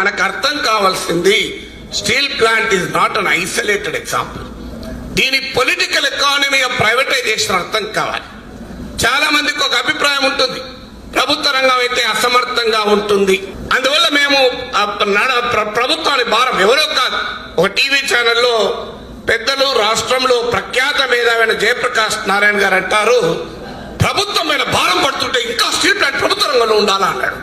మనకు అర్థం కావాల్సింది steel plant is not an isolated example దీని పొలిటికల్ ఎకానమీ ఆఫ్ ప్రైవేటైజేషన్ అర్థం కావాలి. చాలా మందికి ఒక అభిప్రాయం ఉంటుంది. ప్రభుత్వ రంగం అయితే అసమర్థంగా ఉంటుంది. అందువల్ల మేము ప్రభుత్వాన్ని భారం ఎవరో కాదు. ఒక టీవీ ఛానల్లో పెద్దలు రాష్ట్రంలో ప్రఖ్యాత మేధావైన జయప్రకాష్ నారాయణ గారు అంటారు ప్రభుత్వం మీద భారం పడుతుంటే ఇంకా స్టీల్ ప్లాంట్ ప్రభుత్వ రంగంలో ఉండాలా అన్నాడు.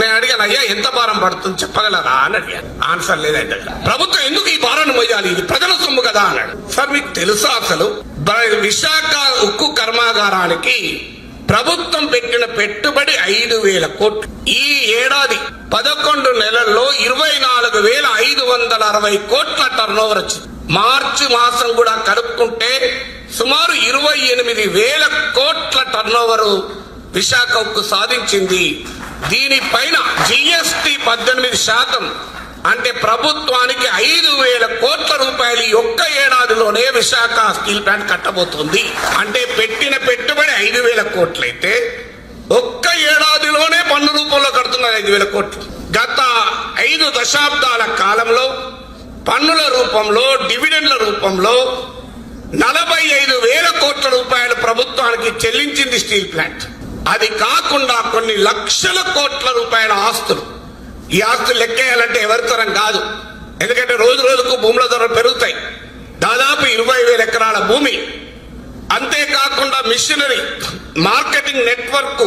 నేను అడిగాను అయ్యా ఎంత భారం పడుతుంది చెప్పగలరా? అని అడిగాను. ఆన్సర్ లేదంటే. ప్రభుత్వం ఎందుకు ఈ భారాన్ని మోయాలి? ఇది ప్రజల సొమ్ము కదా అన్నాడు. సార్ మీకు తెలుసా అసలు? విశాఖ ఉక్కు కర్మాగారానికి ప్రభుత్వం పెట్టిన పెట్టుబడి ఐదు వేల కోట్లు. ఈ ఏడాది పదకొండు నెలల్లో ఇరవై నాలుగు వేల ఐదు వందల అరవై కోట్ల టర్నోవర్ వచ్చింది. మార్చి మాసం కూడా కలుపుకుంటే సుమారు ఇరవై ఎనిమిది వేల కోట్ల టర్న్ ఓవర్ విశాఖకు సాధించింది. దీనిపైన జిఎస్టి పద్దెనిమిది శాతం అంటే ప్రభుత్వానికి ఐదు వేల కోట్ల రూపాయలు ఒక్క ఏడాదిలోనే విశాఖ స్టీల్ ప్లాంట్ కట్టబోతుంది. అంటే పెట్టిన పెట్టుబడి ఐదు వేల కోట్లయితే ఒక్క ఏడాదిలోనే పన్ను రూపంలో కడుతున్నారు ఐదు వేల కోట్లు. గత ఐదు దశాబ్దాల కాలంలో పన్నుల రూపంలో డివిడెండ్ల రూపంలో నలభై ఐదు వేల కోట్ల రూపాయలు ప్రభుత్వానికి చెల్లించింది స్టీల్ ప్లాంట్. అది కాకుండా కొన్ని లక్షల కోట్ల రూపాయల ఆస్తులు. ఈ ఆస్తులు లెక్కేయాలంటే ఎవరితరం కాదు. ఎందుకంటే రోజు రోజుకు భూముల ధరలు పెరుగుతాయి. దాదాపు ఇరవై వేల ఎకరాల భూమి. అంతేకాకుండా machinery marketing network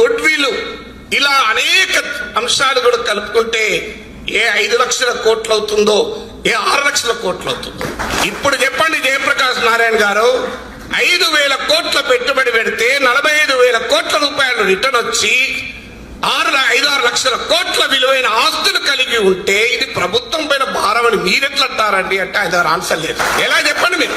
goodwill ఇలా అనేక అంశాలు కూడా కలుపుకుంటే ఏ ఐదు లక్షల కోట్లు అవుతుందో ఏ ఆరు లక్షల కోట్లు అవుతుందో ఇప్పుడు చెప్పండి జయప్రకాష్ నారాయణ గారు ఐదు వేల కోట్ల పెట్టుబడి పెడితే నలభై ఐదు వేల కోట్ల రూపాయలు రిటర్న్ వచ్చి ఆరు ఐదు ఆరు లక్షల కోట్ల విలువైన ఆస్తులు కలిగి ఉంటే ఇది ప్రభుత్వం పైన భారం అని మీరెట్లంటారండి అంటే అది ఆన్సర్ లేదు. ఎలా చెప్పండి మీరు?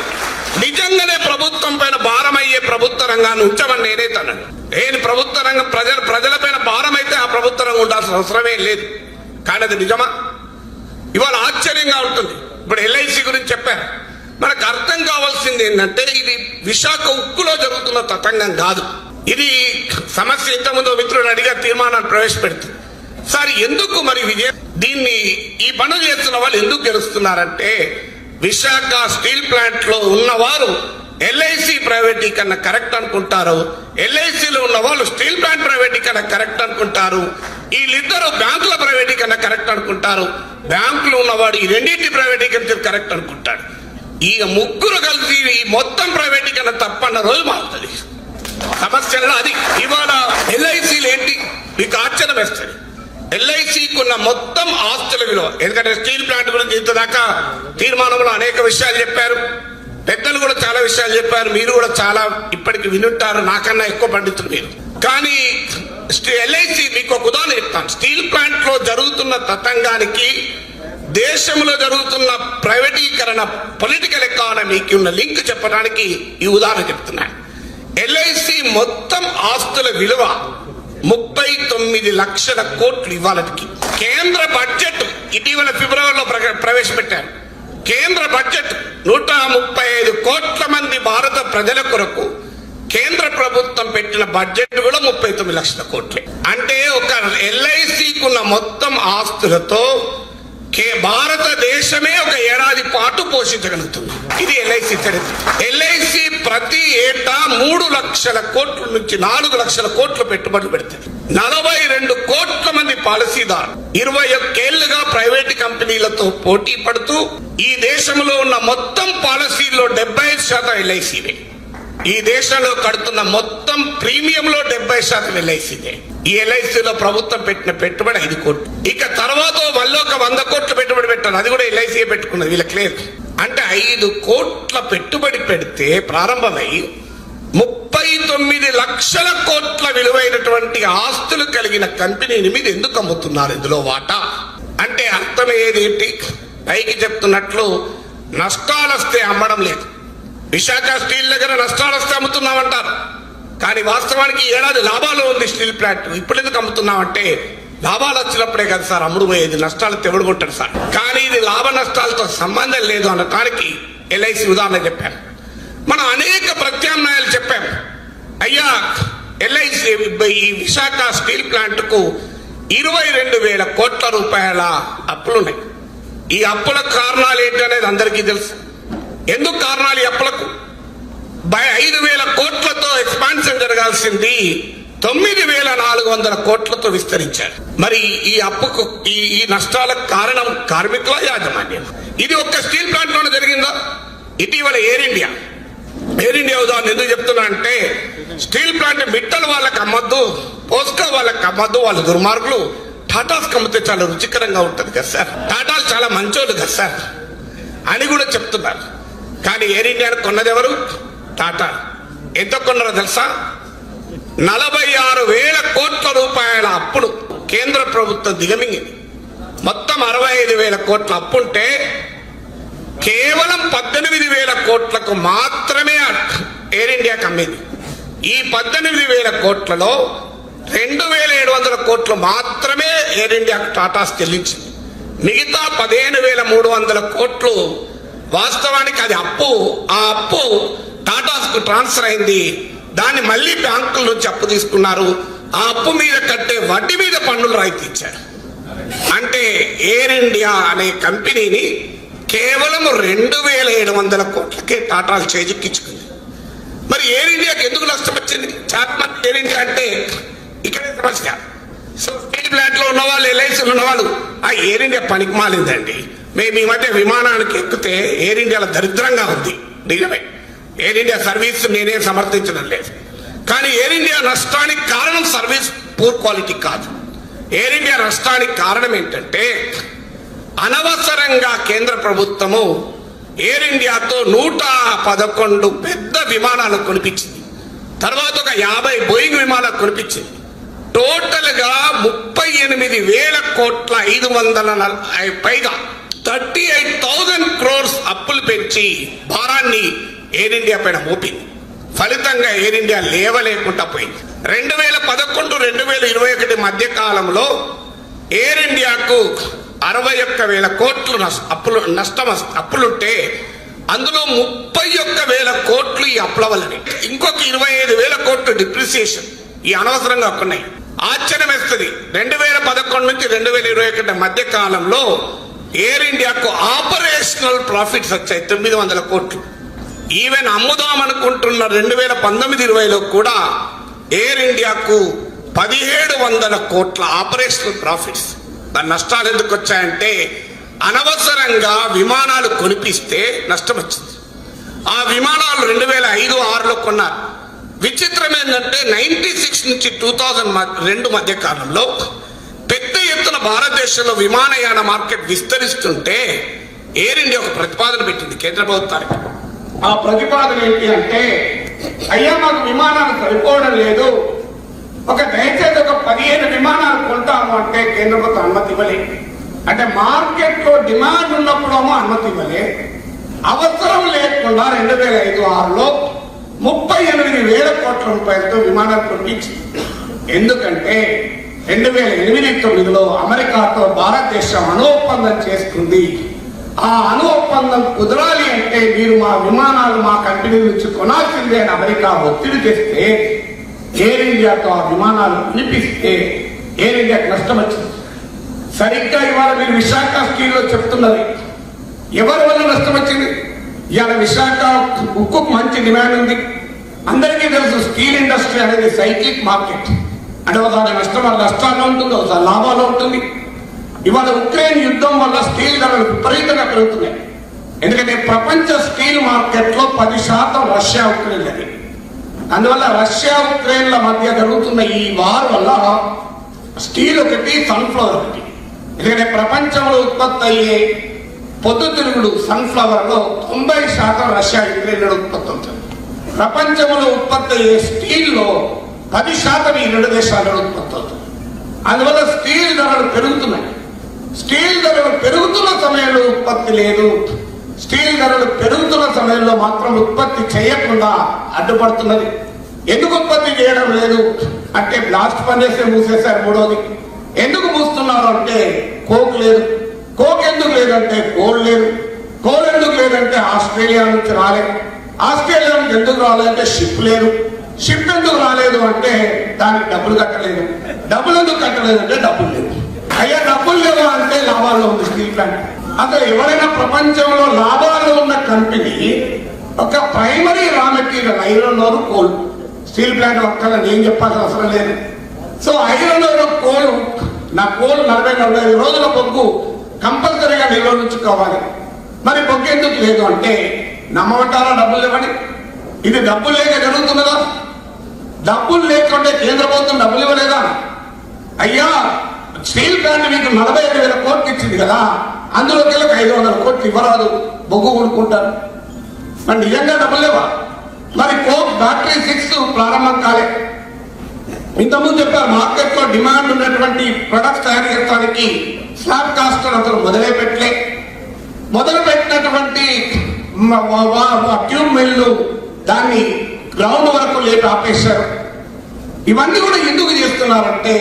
నిజంగానే ప్రభుత్వం పైన భారం అయ్యే ప్రభుత్వ రంగాన్ని ఉంచమని నేనే తన్నాను నేను ప్రభుత్వ రంగం ప్రజల ప్రజల పైన భారం అయితే ఆ ప్రభుత్వ రంగం ఉండాల్సిన అవసరమే లేదు. కానీ అది నిజమా? ఇవాళ ఆశ్చర్యంగా ఉంటుంది. ఇప్పుడు ఎల్ఐసి గురించి చెప్పారు మనకు అర్థం కావాల్సింది ఏంటంటే ఇది విశాఖ ఉక్కులో జరుగుతున్న తతంగం కాదు. ఇది సమస్య ఇంతకుముందు మిత్రులు అడిగా తీర్మానాన్ని ప్రవేశపెడుతుంది సార్ ఎందుకు మరి విజయ? దీన్ని ఈ పనులు చేస్తున్న వాళ్ళు ఎందుకు గెలుస్తున్నారంటే విశాఖ స్టీల్ ప్లాంట్లో ఉన్నవారు ఎల్ఐసి ప్రైవేటీకరణ కరెక్ట్ అనుకుంటారు. ఎల్ఐసిలో ఉన్న వాళ్ళు స్టీల్ ప్లాంట్ ప్రైవేటీకరణ కరెక్ట్ అనుకుంటారు. వీళ్ళిద్దరు బ్యాంకుల ప్రైవేటీకరణ కరెక్ట్ అనుకుంటారు. బ్యాంకులు ఉన్నవాడు ఈ రెండింటి ప్రైవేటీకరణ కరెక్ట్ అనుకుంటాడు. ఈ ముగ్గురు కలిసి ఈ మొత్తం ప్రైవేటీకరణ తప్పన్న రోజు మారుతుంది సమస్యలో అది. ఇవాళ ఎల్ఐసీలు ఏంటి? మీకు ఆశ్చర్యం వేస్తుంది. ఎల్ఐసికి ఉన్న మొత్తం ఆస్తుల విలువ. ఎందుకంటే స్టీల్ ప్లాంట్ గురించి ఇంతదాకా తీర్మానంలో అనేక విషయాలు చెప్పారు. పెద్దలు కూడా చాలా విషయాలు చెప్పారు మీరు కూడా చాలా ఇప్పటికి వినుంటారు నాకన్నా ఎక్కువ పండితులు మీరు. కానీ ఎల్ఐసి మీకు ఒక ఉదాహరణ చెప్తాను. స్టీల్ ప్లాంట్లో జరుగుతున్న తతంగానికి దేశంలో జరుగుతున్న ప్రైవేటీకరణ పొలిటికల్ ఎకానమీకి ఉన్న లింక్ చెప్పడానికి ఈ ఉదాహరణ చెప్తున్నాను ఎల్ఐసి మొత్తం ఆస్తుల విలువ ముప్పై తొమ్మిది లక్షల కోట్లు ఇవ్వాలకి కేంద్ర బడ్జెట్ ఇటీవల ఫిబ్రవరిలో ప్రవేశపెట్టారు. కేంద్ర బడ్జెట్ నూట ముప్పై ఐదు కోట్ల మంది భారత ప్రజల కొరకు కేంద్ర ప్రభుత్వం పెట్టిన బడ్జెట్ కూడా ముప్పై తొమ్మిది లక్షల కోట్లే. అంటే ఒక ఎల్ఐసికున్న మొత్తం ఆస్తులతో కే భారతదేశమే ఒక ఏడాది పాటు పోషించగలుగుతుంది. ఇది ఎల్ఐసి చరిత్ర. ఎల్ఐసి ప్రతి ఏటా మూడు లక్షల కోట్ల నుంచి నాలుగు లక్షల కోట్లు పెట్టుబడులు పెడుతుంది నలభై రెండు కోట్ల మంది పాలసీదారు. ఇరవై ఒక్కేళ్ళుగా ప్రైవేట్ కంపెనీలతో పోటీ పడుతూ ఈ దేశంలో ఉన్న మొత్తం పాలసీల్లో డెబ్బై ఐదు శాతం ఎల్ఐసీవే ఈ దేశంలో కడుతున్న మొత్తం ప్రీమియంలో డెబ్బై శాతం ఎల్ఐసిదే ఈ ఎల్ఐసిలో ప్రభుత్వం పెట్టిన పెట్టుబడి ఐదు కోట్లు. ఇక తర్వాత మళ్ళీ ఒక వంద కోట్లు పెట్టుబడి పెట్టాను అది కూడా ఎల్ఐసి పెట్టుకున్నది. వీళ్ళకి లేదు. అంటే ఐదు కోట్ల పెట్టుబడి పెడితే ప్రారంభమై ముప్పై తొమ్మిది లక్షల కోట్ల విలువైనటువంటి ఆస్తులు కలిగిన కంపెనీని మీరు ఎందుకు అమ్ముతున్నారు ఇందులో వాటా? అంటే అర్థం ఏదేంటి పైకి చెప్తున్నట్లు నష్టాలొస్తే అమ్మడం లేదు. విశాఖ స్టీల్ దగ్గర నష్టాలు వస్తే అమ్ముతున్నామంటారు. కానీ వాస్తవానికి ఏడాది లాభాలు ఉంది స్టీల్ ప్లాంట్. ఇప్పుడు ఎందుకు అమ్ముతున్నామంటే లాభాలు వచ్చినప్పుడే కదా సార్ అమ్ముడుపోయేది. నష్టాలు తెవడుకుంటాడు సార్. కానీ ఇది లాభ నష్టాలతో సంబంధం లేదు అనటానికి ఎల్ఐసి ఉదాహరణ చెప్పాను మనం అనేక ప్రత్యామ్నాయాలు చెప్పాం. అయ్యా ఎల్ఐసి ఈ విశాఖ స్టీల్ ప్లాంట్కు ఇరవై రెండు వేల కోట్ల రూపాయల అప్పులున్నాయి. ఈ అప్పుల కారణాలు ఏంటనేది అందరికీ తెలుసు. ఎందుకు కారణాలు ఈ అప్పులకు? బై ఐదు వేల కోట్లతో ఎక్స్పాన్షన్ జరగాల్సింది తొమ్మిది వేల నాలుగు వందల కోట్లతో విస్తరించారు. మరి ఈ అప్పుకు ఈ ఈ నష్టాలకు కారణం కార్మికుల యాజమాన్యం. ఇది ఒక్క స్టీల్ ప్లాంట్లోనే జరిగిందా? ఇటీవల ఎయిర్ ఇండియా. ఎయిర్ ఇండియా ఉదాహరణ ఎందుకు చెప్తున్నా అంటే స్టీల్ ప్లాంట్ మిట్టలు వాళ్ళకి అమ్మద్దు పోస్కా వాళ్ళకి అమ్మద్దు వాళ్ళ దుర్మార్గులు. టాటాస్ కమ్మితే చాలా రుచికరంగా ఉంటుంది కదా సార్? టాటాలు చాలా మంచోళ్ళు కదా సార్? అని కూడా చెప్తున్నారు. కానీ ఎయిర్ ఇండియాను కొన్నది ఎవరు? టాటా. ఎంత కొన్నారో తెలుసా? నలభై ఆరు వేల కోట్ల రూపాయల అప్పులు కేంద్ర ప్రభుత్వం దిగమింగింది. మొత్తం అరవై ఐదు వేల కోట్ల అప్పుంటే కేవలం పద్దెనిమిది వేల కోట్లకు మాత్రమే ఎయిర్ ఇండియా కమ్మింది ఈ పద్దెనిమిది వేల కోట్లలో రెండు వేల ఏడు వందల కోట్లు మాత్రమే ఎయిర్ ఇండియా టాటాస్ చెల్లించింది మిగతా పదిహేను వేల మూడు వందల కోట్లు వాస్తవానికి అది అప్పు. ఆ అప్పు టాటాస్కు ట్రాన్స్ఫర్ అయింది. దాన్ని మళ్ళీ బ్యాంకుల నుంచి అప్పు తీసుకున్నారు. ఆ అప్పు మీద కట్టే వడ్డీ మీద పన్నులు రాయితీ ఇచ్చారు. అంటే ఎయిర్ ఇండియా అనే కంపెనీని కేవలం రెండు వేల ఏడు వందల కోట్లకే టాటాలు చేజిక్కించుకుంది. మరి ఎయిర్ ఇండియాకి ఎందుకు నష్టం వచ్చింది? చాలా ఎయిర్ ఇండియా అంటే ఇక్కడే సమస్య. సో స్టీల్ ప్లాంట్లో ఉన్నవాళ్ళు ఎల్ఐసీలు ఉన్నవాళ్ళు ఆ ఎయిర్ ఇండియా పనికి మాలిందండి. మేము ఈ మధ్య విమానానికి ఎక్కితే ఎయిర్ ఇండియాలో దరిద్రంగా ఉంది. నిజమే. ఎయిర్ ఇండియా సర్వీస్ నేనే సమర్థించడం లేదు. కానీ ఎయిర్ ఇండియా నష్టానికి కారణం సర్వీస్ పూర్ క్వాలిటీ కాదు. ఎయిర్ ఇండియా నష్టానికి కారణం ఏంటంటే అనవసరంగా కేంద్ర ప్రభుత్వము ఎయిర్ ఇండియాతో నూట పదకొండు పెద్ద విమానాలు కొనిపించింది. తర్వాత ఒక యాభై బోయింగ్ విమానాలు కొనిపించింది. టోటల్గా ముప్పై ఎనిమిది వేల కోట్ల ఐదు వందల నలభై పైగా థర్టీ ఎయిట్ థౌజండ్ క్రోర్స్ అప్పులు పెంచి భారాన్ని ఎయిర్ ఇండియా పైన మోపింది. ఫలితంగా ఎయిర్ ఇండియా లేవలేకుండా పోయింది. రెండు వేల పదకొండు రెండు వేల ఇరవై ఒకటి మధ్య కాలంలో ఎయిర్ ఇండియాకు అరవై ఒక్క వేల కోట్లు అప్పులు నష్టం అప్పులుంటే అందులో ముప్పై ఒక్క వేల కోట్లు ఈ అప్పుల వల్లనే. ఇంకొక ఇరవై ఐదు వేల కోట్లు డిప్రిసియేషన్ ఈ అనవసరంగా ఉన్నాయి ఆశ్చర్యం వేస్తుంది రెండు వేల పదకొండు నుంచి రెండు వేల ఇరవై ఒకటి మధ్య కాలంలో ఎయిర్ ఇండియాకు ఆపరేషనల్ ప్రాఫిట్స్ వచ్చాయి తొమ్మిది వందల కోట్లు. ఈవెన్ అమ్ముదాం అనుకుంటున్న రెండు వేల పంతొమ్మిది ఇరవైలో కూడా ఎయిర్ ఇండియాకు పదిహేడు వందల కోట్ల ఆపరేషనల్ ప్రాఫిట్స్. దాని నష్టాలు ఎందుకు వచ్చాయంటే అనవసరంగా విమానాలు కొనిపిస్తే నష్టం వచ్చింది. ఆ విమానాలు రెండు వేల ఐదు ఆరులో కొన్నారు. విచిత్రం ఏంటంటే నైన్టీ సిక్స్ నుంచి టూ థౌజండ్ రెండు మధ్య కాలంలో పెద్ద ఎత్తున భారతదేశంలో విమానయాన మార్కెట్ విస్తరిస్తుంటే ఎయిర్ ఇండియా ఒక ప్రతిపాదన పెట్టింది కేంద్ర ప్రభుత్వానికి. ఆ ప్రతిపాదన ఏంటి అంటే అయ్యా మాకు విమానాలు సరిపోవడం లేదు. ఒక దయచేసి ఒక పదిహేను విమానాలు కొంటాము అంటే కేంద్ర ప్రభుత్వం అనుమతి ఇవ్వలే. అంటే మార్కెట్లో డిమాండ్ ఉన్నప్పుడేమో అనుమతి ఇవ్వలే. అవసరం లేకుండా రెండు వేల ఐదు ఆరులో ముప్పై ఎనిమిది వేల కోట్ల రూపాయలతో విమానాలు కొనిపించింది. ఎందుకంటే రెండు వేల ఎనిమిది తొమ్మిదిలో అమెరికాతో భారతదేశం అణు ఒప్పందం చేసుకుంది ఆ అణు ఒప్పందం కుదరాలి అంటే మీరు మా విమానాలు మా కంపెనీ నుంచి కొనాల్సిందే అని అమెరికా ఒత్తిడి చేస్తే ఎయిర్ ఇండియాతో ఆ విమానాలు పిలిపిస్తే ఎయిర్ ఇండియాకి నష్టం వచ్చింది. సరిగ్గా ఇవాళ మీరు విశాఖ స్టీల్లో చెప్తున్నది. ఎవరి వల్ల నష్టం వచ్చింది? ఇవాళ విశాఖ ఉక్కుకు మంచి డిమాండ్ ఉంది. అందరికీ తెలుసు స్టీల్ ఇండస్ట్రీ అనేది సైక్లిక్ మార్కెట్. అంటే ఒకసారి నష్టం వల్ల నష్టాల్లో ఉంటుంది ఒకసారి లాభాల్లో ఉంటుంది. ఇవాళ ఉక్రెయిన్ యుద్ధం వల్ల స్టీల్ ధరలు విపరీతంగా పెరుగుతున్నాయి. ఎందుకంటే ప్రపంచ స్టీల్ మార్కెట్లో పది శాతం రష్యా ఉక్రెయిన్ అది అందువల్ల రష్యా ఉక్రెయిన్ల మధ్య జరుగుతున్న ఈ వార్ వల్ల స్టీల్ ఒకటి సన్ఫ్లవర్ ఒకటి. ఎందుకంటే ప్రపంచంలో ఉత్పత్తి అయ్యే పొద్దుతిరుగుడు సన్ఫ్లవర్లో తొంభై శాతం రష్యా యుక్రెయిన్ ఉత్పత్తి అవుతుంది. ప్రపంచంలో ఉత్పత్తి అయ్యే స్టీల్లో పది శాతం ఈ రెండు దేశాలలో ఉత్పత్తి అవుతుంది. అందువల్ల స్టీల్ ధరలు పెరుగుతున్నాయి. స్టీల్ ధరలు పెరుగుతున్న సమయంలో ఉత్పత్తి లేదు. స్టీల్ ధరలు పెరుగుతున్న సమయంలో మాత్రం ఉత్పత్తి చేయకుండా అడ్డుపడుతున్నది. ఎందుకు ఉత్పత్తి చేయడం లేదు? అంటే బ్లాస్ట్ పనిచేస్తే మూసేశారు మూడోది. ఎందుకు మూస్తున్నారు అంటే కోక్ లేదు. కోక్ ఎందుకు లేదంటే కోల్ లేదు. కోల్ ఎందుకు లేదంటే ఆస్ట్రేలియా నుంచి రాలేదు. ఆస్ట్రేలియా నుంచి ఎందుకు రాలేదంటే షిప్ లేదు. షిప్ ఎందుకు రాలేదు అంటే దానికి డబ్బులు కట్టలేదు. డబ్బులు ఎందుకు కట్టలేదు అంటే డబ్బులు లేవు. అయ్యా డబ్బులు లేవు అంటే లాభాల్లో ఉంది స్టీల్ ప్లాంట్. అసలు ఎవరైనా ప్రపంచంలో లాభాలు ఉన్న కంపెనీ ఒక primary raw material iron ore coal. Steel plant ఒక్కల నేను చెప్పాల్సిన అవసరం లేదు. సో ఐరన్ ఓర్ కోల్ నా కోల్ నలభై నలభై ఐదు రోజుల బొగ్గు కంపల్సరీగా నిల్వ ఉంచుకోవాలి మరి బొగ్గు ఎందుకు లేదు అంటే నమ్మమంటారా డబ్బులు ఇవ్వండి ఇది డబ్బులు లేక జరుగుతున్నదా? డబ్బులు లేకుంటే కేంద్ర ప్రభుత్వం డబ్బులు ఇవ్వలేదా? అయ్యా స్టీల్ ప్లాంట్ మీకు నలభై ఐదు వేల కోట్లు ఇచ్చింది కదా. అందులోకి వెళ్ళి ఒక ఐదు వందల కోట్లు ఇవ్వరాదు బొగ్గు కొనుక్కుంటారు. మరి నిజంగా డబ్బులేవా మరి కోక్ బ్యాటరీ సిక్స్ ప్రారంభం కాలే. ఇంతకుముందు చెప్పారు మార్కెట్లో డిమాండ్ ఉన్నటువంటి ప్రొడక్ట్స్ తయారు చేయడానికి స్లాబ్ కాస్ట్ అతను మొదలే పెట్టలే. మొదలు పెట్టినటువంటి ట్యూబ్ మిల్లు దాన్ని గ్రౌండ్ వరకు లేపి ఆపేశారు. ఇవన్నీ కూడా ఎందుకు చేస్తున్నారంటే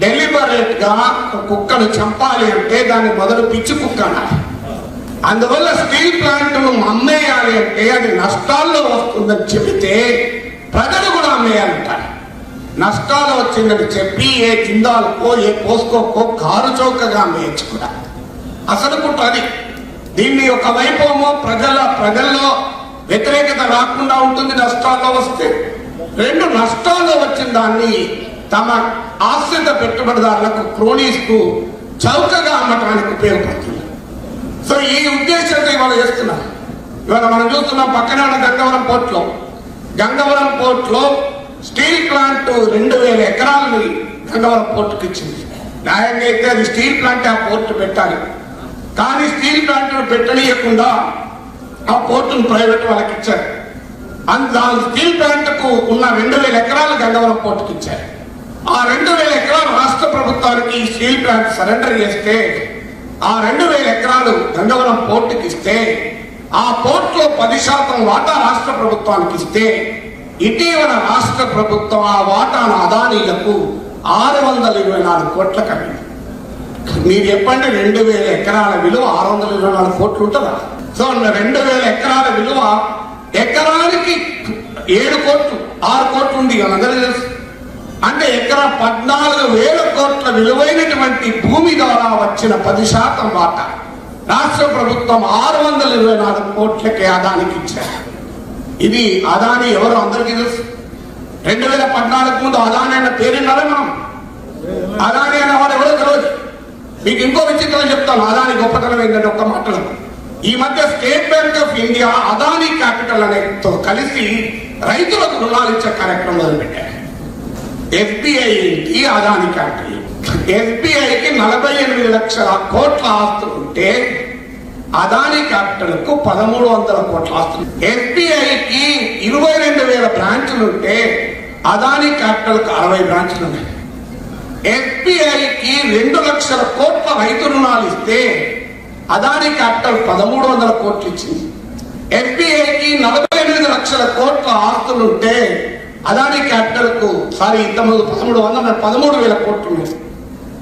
డెలిబరేట్గా ఒక కుక్కను చంపాలి అంటే దాన్ని మొదలు పిచ్చి కుక్క అందువల్ల స్టీల్ ప్లాంట్ను అమ్మేయాలి అంటే అది నష్టాల్లో వస్తుందని చెబితే ప్రజలు కూడా అమ్మేయాలంటారు. నష్టాలు వచ్చిందని చెప్పి ఏ జిందాలకో ఏ పోసుకోకో కారు చౌకగా అమ్మేయచ్చు కూడా. అసలు కుట్ర అది. దీన్ని ఒకవైపు ప్రజల ప్రజల్లో వ్యతిరేకత రాకుండా ఉంటుంది నష్టాల్లో వస్తే. రెండు నష్టాల్లో వచ్చిన దాన్ని తమ ఆశ్రిత పెట్టుబడిదారులకు క్రోనీస్కు చౌకగా అమ్మటానికి ఉపయోగపడుతుంది. సో ఈ ఉద్దేశంతో ఇవాళ చేస్తున్నారు. ఇవాళ మనం చూస్తున్నాం పక్కనే ఉన్న గంగవరం పోర్ట్లో గంగవరం పోర్ట్లో స్టీల్ ప్లాంట్ రెండు వేల ఎకరాలని గంగవరం పోర్టుకి ఇచ్చింది. న్యాయంగా అయితే అది స్టీల్ ప్లాంట్ ఆ పోర్టు పెట్టాలి. కానీ స్టీల్ ప్లాంట్ పెట్టనీయకుండా ఆ పోర్టును ప్రైవేట్ వాళ్ళకి ఇచ్చారు. అందు స్టీల్ ప్లాంట్కు ఉన్న రెండు వేల ఎకరాలు గంగవరం పోర్టుకి ఇచ్చారు. ఆ రెండు వేల ఎకరాలు రాష్ట్ర ప్రభుత్వానికి స్టీల్ ప్లాంట్ సరెండర్ చేస్తే ఆ రెండు వేల ఎకరాలు గంగవరం పోర్టుకి ఇస్తే ఆ పోర్టులో పది శాతం వాటా రాష్ట్ర ప్రభుత్వానికి ఇస్తే ఇటీవల రాష్ట్ర ప్రభుత్వం ఆ వాటాను అదానీలకు ఆరు వందల ఇరవై నాలుగు కోట్ల కట్టింది. మీరు చెప్పండి రెండు వేల ఎకరాల విలువ ఆరు వందల ఇరవై నాలుగు కోట్లు ఉంటుందా? సో రెండు వేల ఎకరాల విలువ ఎకరానికి ఏడు కోట్లు ఆరు కోట్లు ఉంది మనందరికీ తెలుసు. అంటే ఎకరా పద్నాలుగు వేల కోట్ల విలువైనటువంటి భూమి ద్వారా వచ్చిన పది శాతం వాటా. రాష్ట్ర ప్రభుత్వం ఆరు వందల ఇరవై నాలుగు కోట్లకి అదానికి ఇచ్చారు. ఇది అదాని ఎవరు? అందరికీ తెలుసు. రెండు వేల పద్నాలుగు ముందు అదాని అన్న పేరున్నారా మనం? అదాని అన్న వాడు ఎవరో తెలియదు మీకు ఇంకో విచిత్రం చెప్తాను. అదాని గొప్పతనం ఏంటంటే ఒక్క మాటలు. ఈ మధ్య State Bank of India Adani Capital అనేతో కలిసి రైతులకు రుణాలు ఇచ్చే కార్యక్రమం మొదలుపెట్టారు. ఎఫ్బిఐకి అదాని క్యాపిటల్ ఎఫ్బిఐకి నలభై ఎనిమిది లక్షల కోట్ల ఆస్తులు ఉంటే అదాని క్యాపిటల్కు పదమూడు వందల కోట్ల ఆస్తులు. ఎఫ్బిఐకి ఇరవై రెండు వేల బ్రాంచ్లు ఉంటే అదాని క్యాపిటల్కు అరవై బ్రాంచులు ఉన్నాయి. ఎఫ్బిఐకి రెండు లక్షల కోట్ల రైతు రుణాలు ఇస్తే అదాని క్యాపిటల్ పదమూడు వందల కోట్లు ఇచ్చింది. ఎఫ్బిఐకి నలభై ఎనిమిది లక్షల కోట్ల ఆస్తులు ఉంటే అదాని క్యాపిటల్కు సారీ ఇంతకుముందు పదమూడు వందల పదమూడు వేల కోట్లు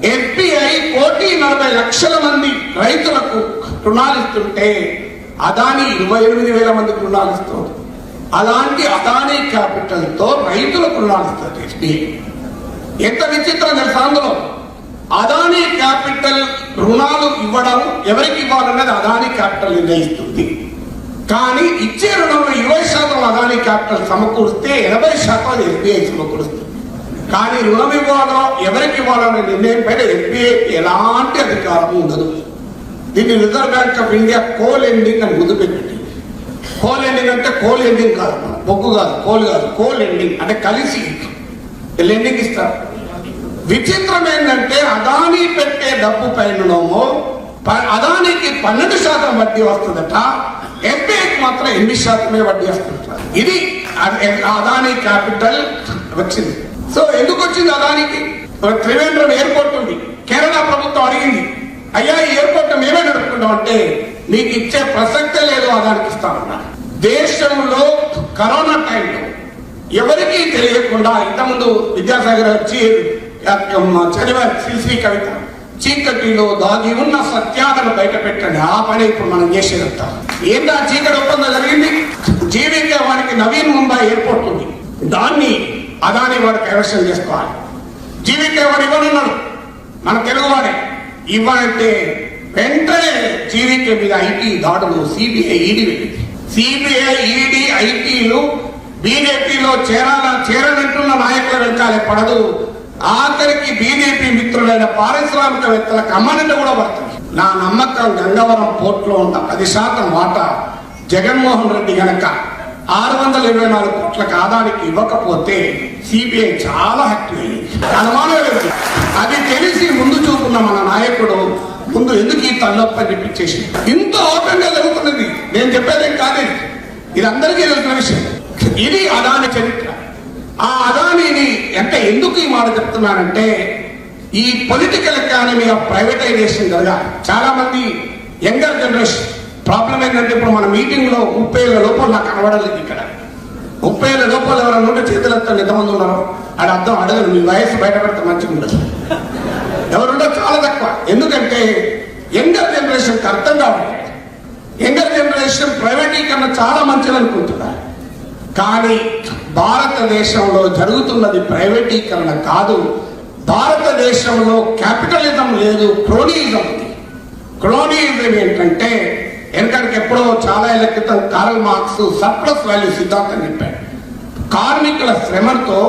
ఎఫ్బిఐ కోటి నలభై లక్షల మంది రైతులకు రుణాలు ఇస్తుంటే అదాని ఇరవై ఎనిమిది వేల మందికి రుణాలు ఇస్తుంది. అలాంటి అదాని క్యాపిటల్తో రైతులకు రుణాలు ఇస్తుంది ఎఫ్బిఐ. ఎంత విచిత్రం తెలుసా అందులో? అదానీ క్యాపిటల్ రుణాలు ఇవ్వడం ఎవరికి ఇవ్వాలన్నది అదానీ క్యాపిటల్ నిర్ణయిస్తుంది. కానీ ఇచ్చే రుణంలో ఇరవై శాతం అదానీ క్యాపిటల్ సమకూరిస్తే ఎనభై శాతం ఎస్బీఐ సమకూరుస్తుంది. కానీ రుణం ఇవ్వాలో ఎవరికి ఇవ్వాలనే నిర్ణయం పైన ఎస్బీఐ ఎలాంటి అధికారం ఉండదు. దీన్ని Reserve Bank of India co-lending అని ముందు పెట్టింది. ఎండింగ్ అంటే కోల్ ఎండింగ్ కాదు బొగ్గు కాదు కోల్ కాదు కోల్ ఎండింగ్ అంటే కలిసి లెండింగ్ ఇస్తారు. విచిత్రం ఏంటంటే అదానీ పెట్టే డబ్బు పైనమో అదానికి పన్నెండు శాతం వడ్డీ వస్తుందట ఎస్బీఐకి మాత్రం ఎనిమిది శాతమే వడ్డీ వస్తుందట. ఇది అదానీ క్యాపిటల్ వచ్చింది. సో ఎందుకు వచ్చింది అదానికి? త్రివేంద్రం ఎయిర్పోర్ట్ ఉంది. కేరళ ప్రభుత్వం అడిగింది అయ్యా ఈ ఎయిర్పోర్ట్ మేమే నడుపుకుంటాం అంటే మీకు ఇచ్చే ప్రసక్తే లేదు అదానికి ఇస్తామన్నారు దేశంలో కరోనా టైంలో ఎవరికీ తెలియకుండా ఇంతకుముందు విద్యాసాగర్ వచ్చి చదివారు శ్రీశ్రీ కవిత. చీకటిలో దాగి ఉన్న సత్యాలను బయట పెట్టండి ఆ పని ఇప్పుడు మనం చేసేదంతా ఏందా చీకటి ఒప్పందం జరిగింది? జీవికే వారికి నవీన్ ముంబై ఎయిర్పోర్ట్ ఉంది. దాన్ని అదాని వాడు కైవసం చేసుకోవాలి. జీవికే వాడు ఇవ్వనున్నాడు మన తెలుగువాడే ఇవ్వాలంటే వెంటనే జీవికే మీద ఐటీ దాడులు సిబిఐ ఈడీ వెళ్ళింది. సిబిఐ ఈడీ ఐటీలు బీజేపీలో చేరాల చేరనంటున్న నాయకుల వెనకాలే పడదు. ఆఖరికి బీజేపీ మిత్రులైన పారిశ్రామికవేత్తల కమాండ్ కూడా పడుతుంది. నా నమ్మకం గంగవరం పోర్టులో ఉన్న పది శాతం వాటా జగన్మోహన్ రెడ్డి గనక ఆరు వందల ఇరవై నాలుగు కోట్లకు ఆదానికి ఇవ్వకపోతే సిబిఐ చాలా యాక్టివ్ అయ్యింది. అనుమానం లేదు. అది తెలిసి ముందు చూపున్న మన నాయకుడు ముందు ఎందుకు ఈ తల్లొప్పని చెప్పించేసి ఇంత ఓపెన్గా జరుగుతున్నది. నేను చెప్పేదేం కాదు. ఇది. ఇది అందరికీ తెలిసిన విషయం. ఇది అదాని చరిత్ర. ఆ అదానిని ఎంత ఎందుకు ఈ మాట చెప్తున్నానంటే ఈ పొలిటికల్ ఎకానమీ ఆఫ్ ప్రైవేటైజేషన్ జరగాలి చాలా మంది యంగర్ జనరేషన్ ప్రాబ్లం ఏంటంటే ఇప్పుడు మన మీటింగ్లో ముప్పై ఏళ్ళ లోపల నాకు కనబడలేదు ఇక్కడ. ముప్పై ఏళ్ళ లోపల ఎవరైనా ఉంటే చేతులతో ఎత్తండి ఎంతమంది ఉన్నారు అది అర్థం అడగదు మీ వయసు బయట పెడితే మంచిగా ఉండదు. ఎవరుండో చాలా తక్కువ. ఎందుకంటే యంగర్ జనరేషన్కి అర్థం కావాలి యంగర్ జనరేషన్ ప్రైవేటీకరణ చాలా మంచిది అనుకుంటున్నారు. కానీ భారతదేశంలో జరుగుతున్నది ప్రైవేటీకరణ కాదు. భారతదేశంలో క్యాపిటలిజం లేదు క్రోనిజం ఉంది. క్రోనిజం ఏంటంటే ఎందుకంటే ఎప్పుడో చాలా ఏళ్ళ క్రితం కారల్ మార్క్స్ సర్ప్లస్ వాల్యూ సిద్ధాంతం చెప్పాడు. కార్మికుల శ్రమతో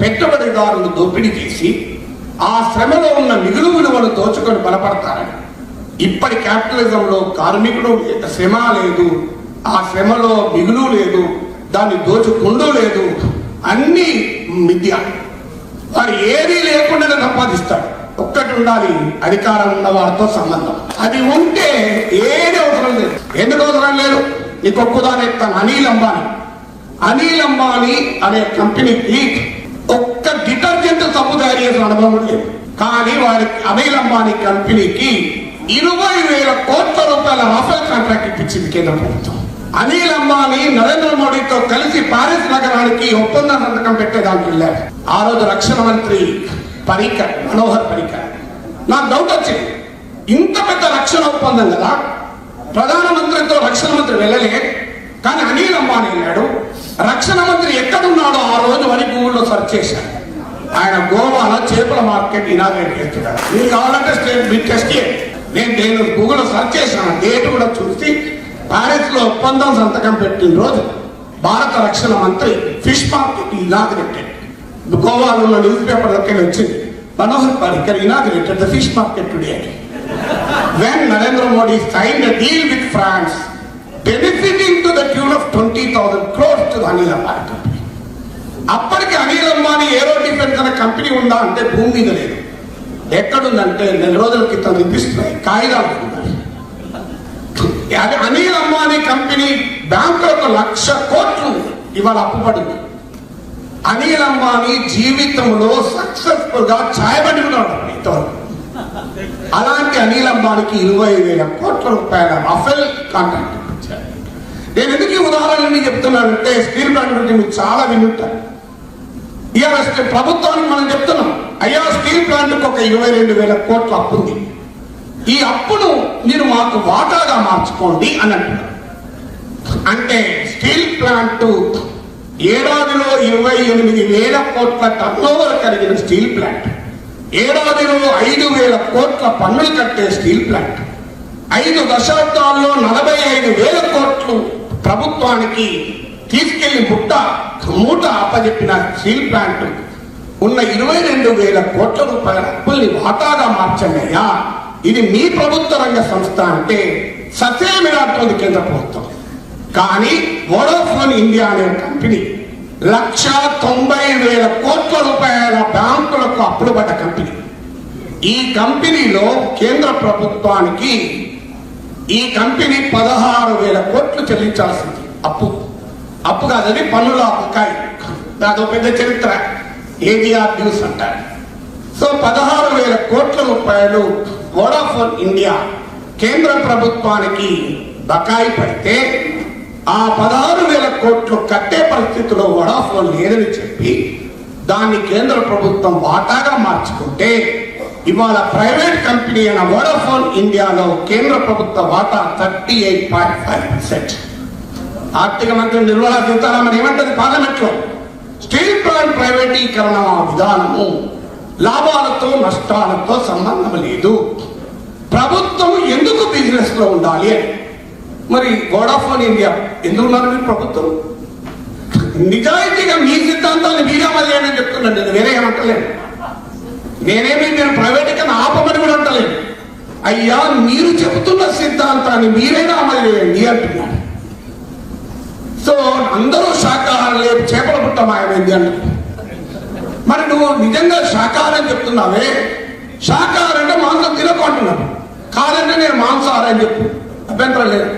పెట్టుబడిదారులు దోపిడీ చేసి ఆ శ్రమలో ఉన్న మిగులు విలువను దోచుకొని బలపడతారని. ఇప్పటి క్యాపిటలిజంలో కార్మికుడు శ్రమ లేదు ఆ శ్రమలో మిగులు లేదు దాన్ని దోచుకుండూ లేదు. అన్ని మిథ్య. వారు ఏదీ లేకుండానే సంపాదిస్తాడు ఒక్కటి ఉండాలి అధికారం ఉన్న వారితో సంబంధం. అది ఉంటే ఏది అవసరం లేదు. ఎందుకు అవసరం లేదు? నీకు ఒక్కదాని ఇస్తాను అనిల్ అంబానీ. అనిల్ అంబానీ అనే కంపెనీకి ఒక్క డిటర్జెంట్ సబ్బు తయారు చేసిన అనుభవం లేదు. కానీ వారి అనిల్ అంబానీ కంపెనీకి ఇరవై వేల కోట్ల రూపాయల రాఫెల్ కాంట్రాక్ట్ ఇప్పించింది కేంద్ర ప్రభుత్వం. అనిల్ అంబానీ నరేంద్ర మోడీతో కలిసి పారిస్ నగరానికి ఒప్పందం సంతకం పెట్టేదానికి వెళ్ళారు. ఆ రోజు రక్షణ మంత్రి పరికర్ మనోహర్ పరికర్. నాకు డౌట్ వచ్చింది. ఇంత పెద్ద రక్షణ ఒప్పందం కదా. ప్రధానమంత్రితో రక్షణ మంత్రి వెళ్ళలే. కానీ అనిల్ అంబానీ వెళ్ళాడు. రక్షణ మంత్రి ఎక్కడున్నాడో ఆ రోజు అని గూగుల్లో సెర్చ్ చేశాడు. ఆయన గోవాలో చేపల మార్కెట్ ఇనాగ్రేట్ చేస్తున్నాడు. మీరు కావాలంటే స్టేట్ మీరు టెస్ట్ చేయండి నేను నేను గూగుల్లో సెర్చ్ చేశాను. డేట్ కూడా చూసి ప్యారిస్లో ఒప్పందం సంతకం పెట్టిన రోజు భారత రక్షణ మంత్రి ఫిష్ మార్కెట్ ఇనాగ్రేటెడ్ గోవాలో న్యూస్ పేపర్ వచ్చింది. Manohar Parrikar inaugurated the fish market today when Narendra Modi sign the deal with France benefiting to the tune of twenty thousand crores to Anil Ambani company అప్పటికి Anil Ambani aero defence అనే company ఉందా అంటే భూమి మీద లేదు. ఎక్కడుందంటే నెల రోజుల క్రితం రిజిస్టర్ కాగితాలు. అది అనిల్ అంబానీ కంపెనీ బ్యాంకులకు లక్ష కోట్లు ఇవాళ అప్పుపడింది. అనిల్ అంబానీ జీవితంలో సక్సెస్ఫుల్గా ఛాయబడి ఉన్నాడు ఇంతవరకు. అలాంటి అనిల్ అంబానీకి ఇరవై వేల కోట్ల రూపాయల రఫెల్ కాంట్రాక్ట్ నేను ఎందుకు ఈ ఉదాహరణలన్నీ చెప్తున్నానంటే స్టీల్ ప్లాంట్ గురించి మీరు చాలా వినుంటారు ఇవాళ ప్రభుత్వానికి మనం చెప్తున్నాం అయ్యా స్టీల్ ప్లాంట్కి ఒక ఇరవై రెండు వేల కోట్ల అప్పు ఉంది ఈ అప్పును మీరు మాకు వాటాగా మార్చుకోండి అని అంటున్నారు అంటే స్టీల్ ప్లాంట్ ఏడాదిలో ఇరవై ఎనిమిది వేల కోట్ల టర్నోవర్ కలిగిన స్టీల్ ప్లాంట్. ఏడాదిలో ఐదు వేల కోట్ల పన్నులు కట్టే స్టీల్ ప్లాంట్. ఐదు దశాబ్దాల్లో నలభై ఐదు వేల కోట్లు ప్రభుత్వానికి తీసుకెళ్ళి ముట్ట మూట అప్పజెప్పిన స్టీల్ ప్లాంట్. ఉన్న ఇరవై రెండు వేల కోట్ల రూపాయల అప్పుల్ని వాటాగా మార్చండియా ఇది మీ ప్రభుత్వ రంగ సంస్థ అంటే సత్యమిరాటోది కేంద్ర ప్రభుత్వం. కానీ వోడోఫోన్ ఇండియా అనే కంపెనీ లక్ష తొంభై వేల కోట్ల రూపాయల బ్యాంకులకు అప్పులు పడ్డ కంపెనీ. ఈ కంపెనీలో కేంద్ర ప్రభుత్వానికి ఈ కంపెనీ పదహారు వేల కోట్లు చెల్లించాల్సింది. అప్పు. అప్పు కాదని పన్నుల అప్పుకాయి దాదో పెద్ద చరిత్ర. ఏజీఆర్ న్యూస్ అంటారు. సో పదహారు వేల కోట్ల రూపాయలు వోడాఫోన్ ఇండియా కేంద్ర ప్రభుత్వానికి బకాయి పడితే ఆ పదహారు వేల కోట్లు కట్టే పరిస్థితిలో వోడాఫోన్ లేదని చెప్పి దాన్ని కేంద్ర ప్రభుత్వం వాటాగా మార్చుకుంటే ఇవాళ ప్రైవేట్ కంపెనీ అయిన వోడాఫోన్ ఇండియాలో కేంద్ర ప్రభుత్వ వాటా thirty eight point five percent. ఆర్థిక మంత్రి నిర్మలా సీతారామన్ ఏమంటది పార్లమెంట్లో స్టీల్ ప్లాంట్ ప్రైవేటీకరణ విధానము లాభాలతో నష్టాలతో సంబంధం లేదు. ప్రభుత్వం ఎందుకు బిజినెస్లో ఉండాలి అని? మరి వోడాఫోన్ ఇండియా ఎందుకు ఉన్నారు మీరు ప్రభుత్వం? నిజాయితీగా మీ సిద్ధాంతాన్ని మీరే మళ్ళీ అని చెప్తున్నాను. నేను వేరే ఏమంటలేను నేనేమి నేను ప్రైవేటీకరణ ఆపమని కూడా అంటలేను. అయ్యా మీరు చెబుతున్న సిద్ధాంతాన్ని మీరైనా అమలు చేయండి అంటున్నాను సో అందరూ శాకాహారం లేదు చేపల పుట్ట మాయమైంది అంటున్నారు. మరి నువ్వు నిజంగా శాకాహారం చెప్తున్నావే? శాకాహారం అంటే మాంసం తినకు అంటున్నాను. కాదంటే నేను మాంసాహారం అని చెప్పు. అభ్యంతరం లేదు.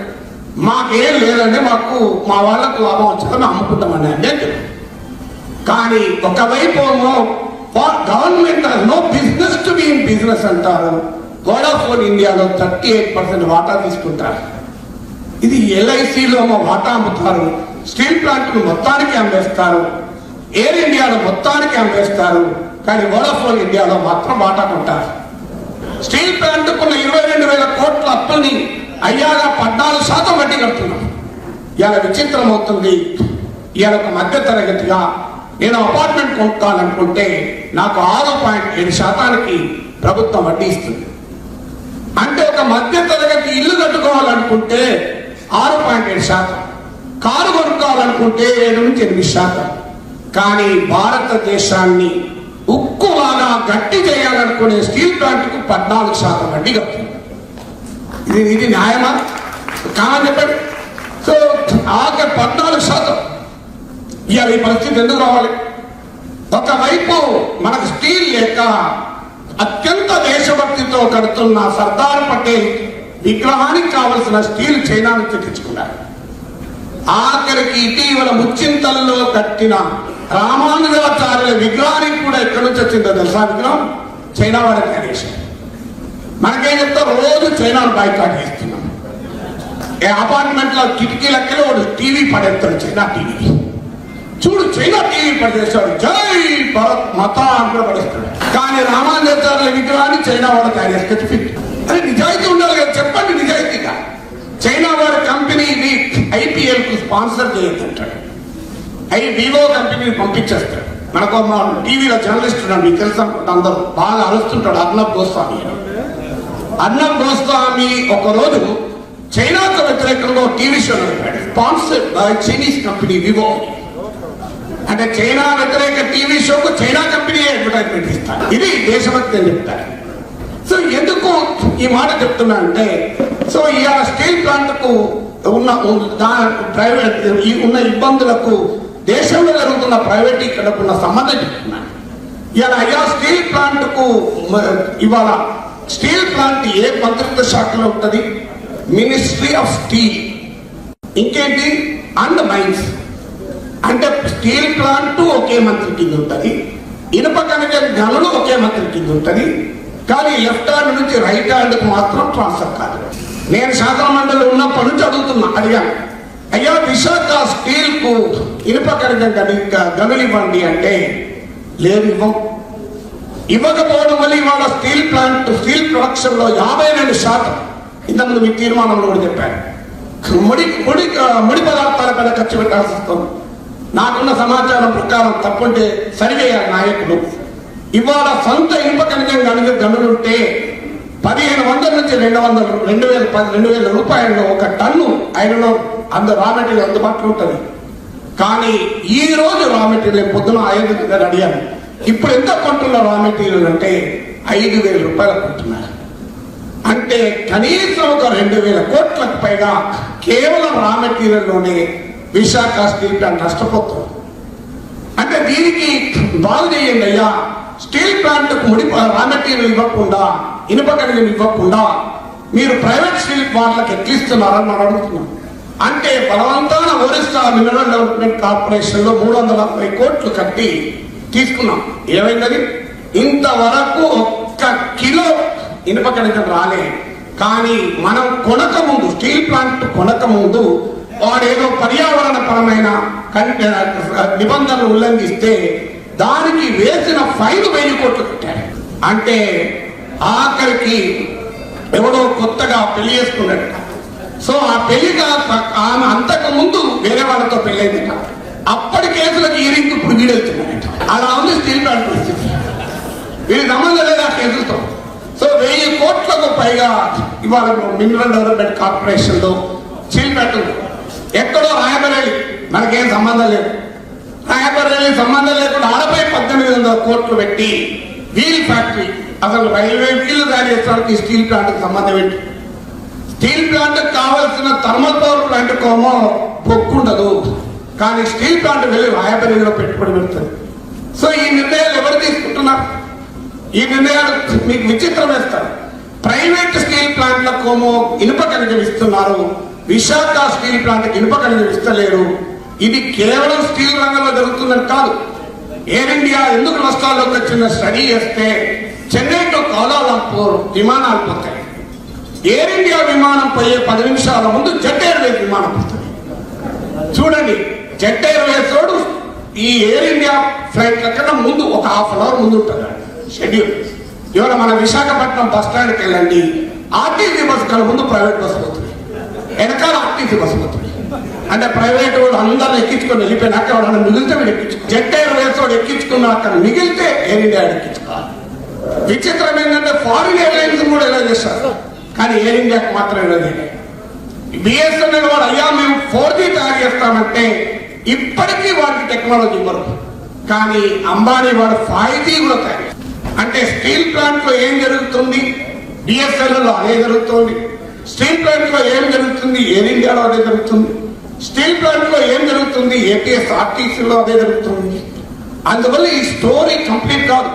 మాకేం లేదంటే మాకు మా వాళ్ళకు లాభం వచ్చిందా మేము అమ్ముకుంటామని అంటే చెప్పు. కానీ ఒకవైపు ఏమో government no business to be in business అంటారు. వోడాఫోన్ ఇండియాలో థర్టీ ఎయిట్ పర్సెంట్ వాటా తీసుకుంటారు. ఇది ఎల్ఐసిలో వాటా అమ్ముతారు. స్టీల్ ప్లాంట్ మొత్తానికి అమ్మేస్తారు. ఎయిర్ ఇండియాలో మొత్తానికి అమ్మేస్తారు. కానీ వోడాఫోన్ ఇండియాలో మాత్రం వాటా స్టీల్ ప్లాంట్కున్న ఇరవై రెండు వేల కోట్ల అప్పుల్ని అయ్యాగా పద్నాలుగు శాతం వడ్డీ కడుతున్నాం. ఇవాళ విచిత్రం అవుతుంది ఇవాళ ఒక మధ్య తరగతిగా నేను అపార్ట్మెంట్ కొనుక్కోవాలనుకుంటే నాకు ఆరు పాయింట్ ఏడు శాతానికి ప్రభుత్వం వడ్డీ ఇస్తుంది. అంటే ఒక మధ్య తరగతి ఇల్లు కట్టుకోవాలనుకుంటే ఆరు పాయింట్ ఏడు శాతం. కారు కొనుక్కోవాలనుకుంటే ఏడు నుంచి ఎనిమిది శాతం. కానీ భారతదేశాన్ని ఉక్కు ఉక్కులాగా గట్టి చేయాలనుకునే స్టీల్ ప్లాంట్కు పద్నాలుగు శాతం వడ్డీ కడుతుంది ఇది ఇది న్యాయమా? కాదని చెప్పండి. సో ఆఖరి పద్నాలుగు శాతం. ఇవాళ ఈ పరిస్థితి ఎందుకు రావాలి? ఒకవైపు మనకు స్టీల్ లేక అత్యంత దేశభక్తితో కడుతున్న సర్దార్ పటేల్ విగ్రహానికి కావలసిన స్టీల్ చైనా నుంచి తెచ్చుకున్నారు ఆఖరికి ఇటీవల ముచ్చింతల్లో కట్టిన రామానుజాచార్యుల విగ్రహానికి కూడా ఎక్కడి నుంచి వచ్చిందో తెలుసా విగ్రహం? చైనా వారి కనీసం. మనకేం చెప్తా రోజు చైనాను బైకాట్ చేస్తున్నాం. ఏ అపార్ట్మెంట్లో లెక్కలో వాడు టీవీ పడేస్తాడు చైనా టీవీ. చూడు చైనా టీవీ పడేస్తాడు జై భరత్ మత అని కూడా పడేస్తాడు. కానీ రామానుజాచార్యుల విగ్రహాన్ని చైనా వాడు తయారు చేసుకొచ్చి fit. అరే నిజాయితీ ఉండాలి కదా. చెప్పండి నిజాయితీగా. చైనా వాడి కంపెనీని ఐపీఎల్కు స్పాన్సర్ చేయొద్దంటాడు. అవి వివో కంపెనీని పంపించేస్తాడు మనకు మా టీవీలో జర్నలిస్ట్ ఉన్నాడు మీకు తెలుసు? అందరూ బాగా అరుస్తుంటాడు అర్ణబ్ గోస్వామి. అర్ణబ్ గోస్వామి ఒకరోజు చైనాకు వ్యతిరేకంగా TV show నడిపాడు. Sponsored by Chinese company Vivo అంటే చైనా వ్యతిరేక టీవీ షోకు చైనా కంపెనీ అడ్వర్టైజ్మెంట్ ఇస్తారు. ఇది దేశభక్తి అని చెప్తారు. సో ఎందుకు ఈ మాట చెప్తున్నా అంటే సో ఇవాళ స్టీల్ ప్లాంట్కు ఉన్న ప్రైవేట్ ఉన్న ఇబ్బందులకు దేశంలో జరుగుతున్న ప్రైవేటీకరణకు ఉన్న సంబంధం చెప్తున్నాను ఇవాళ అయ్యా స్టీల్ ప్లాంట్కు ఇవాళ స్టీల్ ప్లాంట్ ఏ మంత్రిత్వ శాఖలో ఉంటుంది? Ministry of steel. ఇంకేంటి? And mines. అంటే స్టీల్ ప్లాంట్ ఒకే మంత్రి కింద ఉంటుంది. ఇనుప కనుక గనులు ఒకే మంత్రి కింద ఉంటుంది. కానీ లెఫ్ట్ హ్యాండ్ నుంచి రైట్ హ్యాండ్ మాత్రం ట్రాన్స్ఫర్ కాదు. నేను శాసన మండలి ఉన్నప్పటి నుంచి అడుగుతున్నా అడిగాను. అయ్యా విశాఖ స్టీల్కు ఇనుప ఖనిజ గని గనులు ఇవ్వండి అంటే లేదు ఇవ్వం. ఇవ్వకపోవడం వల్ల ఇవాళ స్టీల్ ప్లాంట్ స్టీల్ ప్రొడక్షన్లో యాభై రెండు శాతం. ఇంతకుముందు మీ తీర్మానంలో కూడా చెప్పాను. ముడి ముడి ముడి పదార్థాల పైన ఖర్చు పెట్టాల్సి వస్తుంది. నాకున్న సమాచారం ప్రకారం తప్పుంటే సరివేయాలి నాయకుడు. ఇవాళ సొంత ఇనుప ఖనిజం కనుక గనులుంటే పదిహేను వందల నుంచి రెండు వందలు రెండు వేల పది రెండు వేల రూపాయలు ఒక టన్ను ఐరన్ అంత రా మెటీరియల్ అందుబాటులో ఉంటుంది. కానీ ఈ రోజు రా మెటీరియల్ పొద్దున ఐదు గారు అడిగాను. ఇప్పుడు ఎంత కొంటున్న రా మెటీరియల్ అంటే ఐదు వేల రూపాయలు కొంటున్నారు. అంటే కనీసం ఒక రెండు వేల కోట్లకు పైగా కేవలం రా మెటీరియల్లోనే విశాఖ స్టీల్ ప్లాంట్ నష్టపోతుంది అంటే దీనికి బాగు చేయండి అయ్యా. స్టీల్ ప్లాంట్ ముడి రా మెటీరియల్ ఇవ్వకుండా ఇనుప ఖనిజం ఇవ్వకుండా మీరు ప్రైవేట్ స్టీల్ ప్లాంట్లకు ఎక్కిస్తున్నారని మనం అడుగుతున్నాం అంటే బలవంతాన ఒరిస్సా మినరల్ డెవలప్మెంట్ కార్పొరేషన్లో మూడు వందల ముప్పై కోట్లు కట్టి తీసుకున్నాం. ఏమైందని ఇంతవరకు ఒక్క కిలో ఇనుప ఖనిజం రాలే. కానీ మనం కొనక ముందు స్టీల్ ప్లాంట్ కొనక ముందు వాడేదో పర్యావరణ పరమైన నిబంధనలు ఉల్లంఘిస్తే దానికి వేసిన ఫైన్ వెయ్యి కోట్లు కట్టాడు అంటే ఆఖరికి ఎవడో కొత్తగా పెళ్ళి చేసుకున్నట్టు సో ఆ పెళ్ళిగా ఆమె అంతకు ముందు వేరే వాళ్ళతో పెళ్ళైందట అప్పటి కేసులకు ఈరింపు ఇప్పుడు వీడెళ్తున్నాడట అలా ఉంది స్టీల్ ప్లాంట్ పరిస్థితి. వీడి సంబంధం లేదు ఆ కేసులతో. సో వెయ్యి కోట్లకు పైగా ఇవాళ మినరల్ డెవలప్మెంట్ కార్పొరేషన్లో స్టీల్ ప్లాంట్ ఎక్కడో రాయబరేలి. మనకేం సంబంధం లేదు. రాయబరేలి సంబంధం లేకుండా ఆడపై పద్దెనిమిది వందల కోట్లు పెట్టి వీల్ ఫ్యాక్టరీ. అసలు రైల్వే వీళ్ళు తయారు చేసడానికి స్టీల్ ప్లాంట్కి సంబంధం ఏంటి? స్టీల్ ప్లాంట్ కావాల్సిన థర్మల్ పవర్ ప్లాంట్ కోమో పొక్కుండదు కానీ స్టీల్ ప్లాంట్ వెళ్ళి రాయబరిలో పెట్టుబడి పెడుతుంది సో ఈ నిర్ణయాలు ఎవరు తీసుకుంటున్నారు? ఈ నిర్ణయాలు మీకు విచిత్రం వేస్తారు. ప్రైవేట్ స్టీల్ ప్లాంట్లకోమో ఇనుప కలిగిస్తున్నారు విశాఖ స్టీల్ ప్లాంట్ ఇనుప ఖనిజం ఇది కేవలం స్టీల్ రంగంలో జరుగుతుందని కాదు. ఎయిర్ ఇండియా ఎందుకు నష్టాల్లోకి వచ్చిన స్టడీ చేస్తే చెన్నై టు కౌలాలంపూర్ విమానాలు పోతాయి. ఎయిర్ ఇండియా విమానం పోయే పది నిమిషాల ముందు జెట్ ఎయిర్వేస్ విమానం పోతుంది. చూడండి జెట్ ఎయిర్వేస్ తోడు ఈ ఎయిర్ ఇండియా ఫ్లైట్ కన్నా ముందు ఒక హాఫ్ అన్ అవర్ ముందు ఉంటుంది షెడ్యూల్ ఇవాళ మన విశాఖపట్నం బస్ స్టాండ్కి వెళ్ళండి ఆర్టీసీ బస్ కల ముందు ప్రైవేట్ బస్ పోతుంది. వెనకాల ఆర్టీసీ బస్ పోతుంది. అంటే ప్రైవేట్ వాడు అందరిని ఎక్కించుకొని వెళ్ళిపోయినాక ఎవడన్నా మిగిలితే వీడు ఎక్కించుకో జెట్ ఎయిర్వేస్ వాడు ఎక్కించుకున్నాక మిగిలితే ఎయిర్ ఇండియా ఎక్కించుకోవాలి. విచిత్రం ఏంటంటే ఫారిన్ ఎయిర్లైన్స్ కూడా ఎలా చేస్తారు. కానీ ఎయిర్ ఇండియాకి మాత్రం ఎలా బిఎస్ఎన్ఎల్ వాడు అయ్యా మేము ఫోర్ జీ తయారు చేస్తామంటే ఇప్పటికీ వాడికి టెక్నాలజీ ఇవ్వరు. కానీ అంబానీ వాడు ఫైవ్ జీ కూడా తయారు అంటే స్టీల్ ప్లాంట్లో ఏం జరుగుతుంది? బిఎస్ఎన్ఎల్లో అదే జరుగుతుంది. స్టీల్ ప్లాంట్లో ఏం జరుగుతుంది? ఎయిర్ ఇండియాలో అదే జరుగుతుంది. స్టీల్ ప్లాంట్లో ఏం జరుగుతుంది? ఏపీఎస్ ఆర్టీసీలో అదే జరుగుతుంది. అందువల్ల ఈ స్టోరీ కంప్లీట్ కాదు.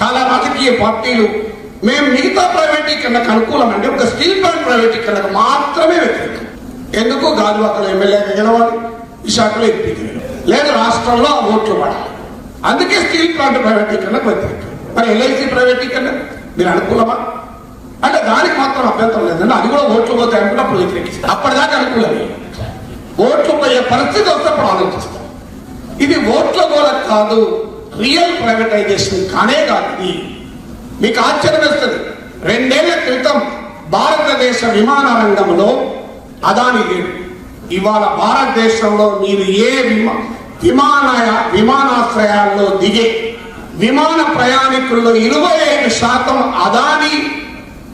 చాలా రాజకీయ పార్టీలు మేము మిగతా ప్రైవేటీకరణకు అనుకూలం అంటే ఒక స్టీల్ ప్లాంట్ ప్రైవేటీకరణకు మాత్రమే వ్యతిరేకం. ఎందుకు? గాజువాకలో ఎమ్మెల్యేగా గెలవాలి. విశాఖలో ఎంపీ లేదా రాష్ట్రంలో ఆ ఓట్లు పడాలి. అందుకే స్టీల్ ప్లాంట్ ప్రైవేటీకరణకు వ్యతిరేకం. మరి ఎల్ఐసి ప్రైవేటీకరణ? మీరు అనుకూలమా? అంటే దానికి మాత్రం అభ్యంతరం లేదండి. అది కూడా ఓట్లు పోతాయి అనుకుంటే అప్పుడు వ్యతిరేకిస్తాం అప్పటిదాకా అనుకూలమే. ఓట్లు పోయే పరిస్థితి వస్తే అప్పుడు ఆలోచిస్తాం ఇది ఓట్ల గోళ కాదు. రియల్ ప్రైవేటైజేషన్ కానే కాదు ఇది. మీకు ఆశ్చర్యం వేస్తుంది. రెండేళ్ళ క్రితం భారతదేశ విమాన రంగంలో అదాని లేడు. ఇవాళ భారతదేశంలో మీరు ఏ విమా విమానాయ విమానాశ్రయాల్లో దిగే విమాన ప్రయాణికుల్లో ఇరవై ఐదు శాతం అదాని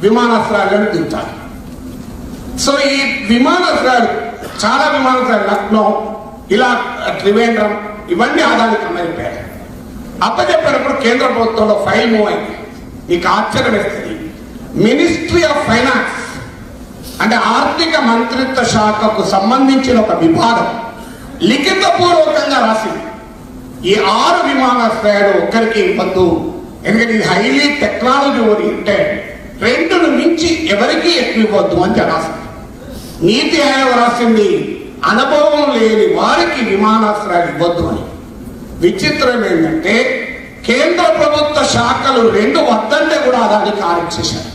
విమానాశ్రయాలను దిగుతారు. సో ఈ విమానాశ్రయాలు చాలా విమానాశ్రయాలు లక్నో ఇలా త్రివేంద్రం ఇవన్నీ ఆదానికి అమ్మైపోయారు అప్పచెప్పినప్పుడు కేంద్ర ప్రభుత్వంలో ఫైల్ మూవ్ అయింది. మీకు ఆశ్చర్యం వేస్తుంది మినిస్ట్రీ ఆఫ్ ఫైనాన్స్ అంటే ఆర్థిక మంత్రిత్వ శాఖకు సంబంధించిన ఒక విభాగం లిఖితపూర్వకంగా రాసింది. ఈ ఆరు విమానాశ్రయాలు ఒక్కరికి ఇవ్వద్దు. ఎందుకంటే ఇది హైలీ టెక్నాలజీ ఓరియంటెడ్ రెండును మించి ఎవరికీ ఎక్కువ ఇవ్వద్దు అని రాసింది. నీతి ఆయోగ్ రాసింది అనుభవం లేని వారికి విమానాశ్రయాలు ఇవ్వద్దు అని. విచిత్రం ఏంటంటే కేంద్ర ప్రభుత్వ శాఖలు రెండు వద్దంటే కూడా అదానికి చేశారు.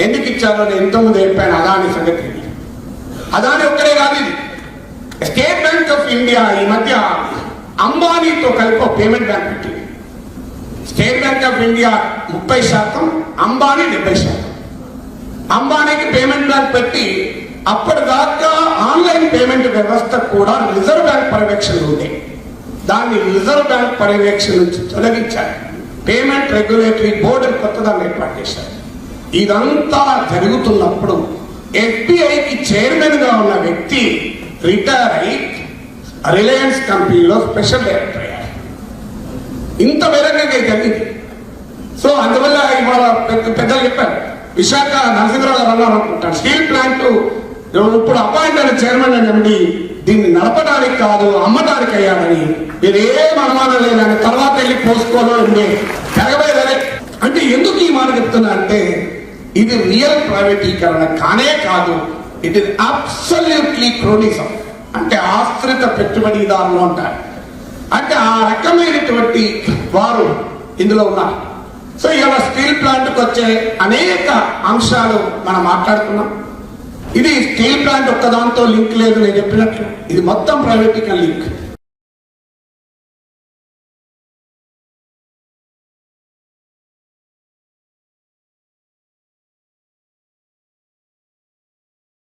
ఎందుకు ఇచ్చారో నేను ఎంతోమంది చెప్పాను అదాని సంగతి. అదాని ఒక్కడే కాదు ఇది. స్టేట్ బ్యాంక్ ఆఫ్ ఇండియా ఈ మధ్య అంబానీతో కలిపి పేమెంట్ బ్యాంక్ పెట్టింది. స్టేట్ బ్యాంక్ ఆఫ్ ఇండియా ముప్పై శాతం అంబానీ డెబ్బై శాతం. అంబానీకి పేమెంట్ బ్యాంక్ పెట్టి అప్పటిదాకా ఆన్లైన్ పేమెంట్ వ్యవస్థ కూడా రిజర్వ్ బ్యాంక్ పర్యవేక్షణ ఉంది. దాన్ని రిజర్వ్ బ్యాంక్ పర్యవేక్షణ నుంచి తొలగించారు. పేమెంట్ రెగ్యులేటరీ బోర్డు కొత్తదాన్ని ఏర్పాటు చేశారు. ఇదంతా జరుగుతున్నప్పుడు ఎఫ్బిఐకి చైర్మన్గా ఉన్న వ్యక్తి రిటైర్ అయి రిలయన్స్ కంపెనీలో స్పెషల్ డైరెక్టర్ అయ్యారు. ఇంత వేరంగా జరిగింది. సో అందువల్ల ఇవాళ పెద్ద- పెద్దలు చెప్పారు విశాఖ నరసింహరావు గారు అన్నారు అనుకుంటాను స్టీల్ ప్లాంట్ ఇప్పుడు అపాయింట్ అయిన చైర్మన్ అని దీన్ని నడపడానికి కాదు అమ్మడానికి అయ్యాడని మీరు ఏం అనుమానం లేదని తర్వాత వెళ్ళి పోసుకోలో ఉండే జరగబోయేదరే అంటే ఎందుకు ఈ మాట చెప్తున్నా అంటే ఇది రియల్ ప్రైవేటీకరణ కానే కాదు ఇట్ ఇస్ అబ్సల్యూట్లీ క్రోనిజం అంటే ఆశ్రిత పెట్టుబడిదారులు అంటారు. అంటే ఆ రకమైనటువంటి వారు ఇందులో ఉన్నారు. సో ఇవాళ స్టీల్ ప్లాంట్కి వచ్చే అనేక అంశాలు మనం మాట్లాడుకున్నాం. ఇది స్టీల్ ప్లాంట్ ఒక్కదాంతో లింక్ లేదు నేను చెప్పినట్లు. ఇది మొత్తం ప్రైవేటీకరణ లింక్.